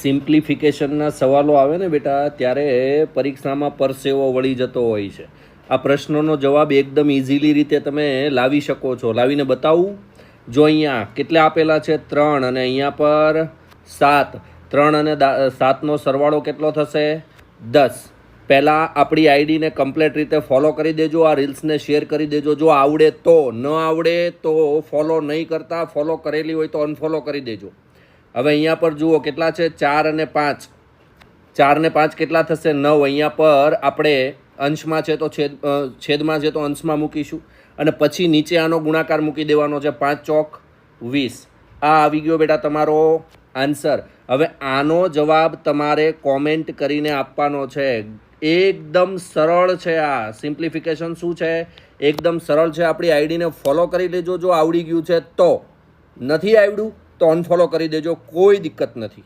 સિમ્પ્લિફિકેશનના સવાલો આવે ને બેટા, ત્યારે પરીક્ષામાં પરસેવો વળી જતો હોય છે. આ પ્રશ્નોનો જવાબ એકદમ ઇઝીલી રીતે તમે લાવી શકો છો. લાવીને બતાવું. જો અહીંયા કેટલા આપેલા છે? ત્રણ અને અહીંયા પર સાત. ત્રણ અને સાતનો સરવાળો કેટલો થશે? દસ. પહેલાં આપણી આઈડીને કમ્પ્લીટ રીતે ફોલો કરી દેજો, આ રીલ્સને શેર કરી દેજો. જો આવડે તો, ન આવડે તો ફોલો નહીં કરતા, ફોલો કરેલી હોય તો અનફોલો કરી દેજો. હવે અહીંયા પર જુઓ કેટલા છે? ચાર અને પાંચ. ચાર ને પાંચ કેટલા થશે? નવ. અહીંયા પર આપણે અંશમાં છે તો છેદ છેદમાં છે તો અંશમાં મૂકીશું. અને પછી નીચે આનો ગુણાકાર મૂકી દેવાનો છે પાંચ ચોક વીસ. આ આવી ગયો બેટા તમારો આન્સર. હવે આનો જવાબ તમારે કોમેન્ટ કરીને આપવાનો છે. એકદમ સરળ છે આ. સિમ્પ્લિફિકેશન શું છે? એકદમ સરળ છે. આપણી આઈડીને ફોલો કરી લેજો. જો આવડી ગયું છે તો. નથી આવડ્યું? તો અનફોલો કરી દેજો કોઈ દિક્કત નથી.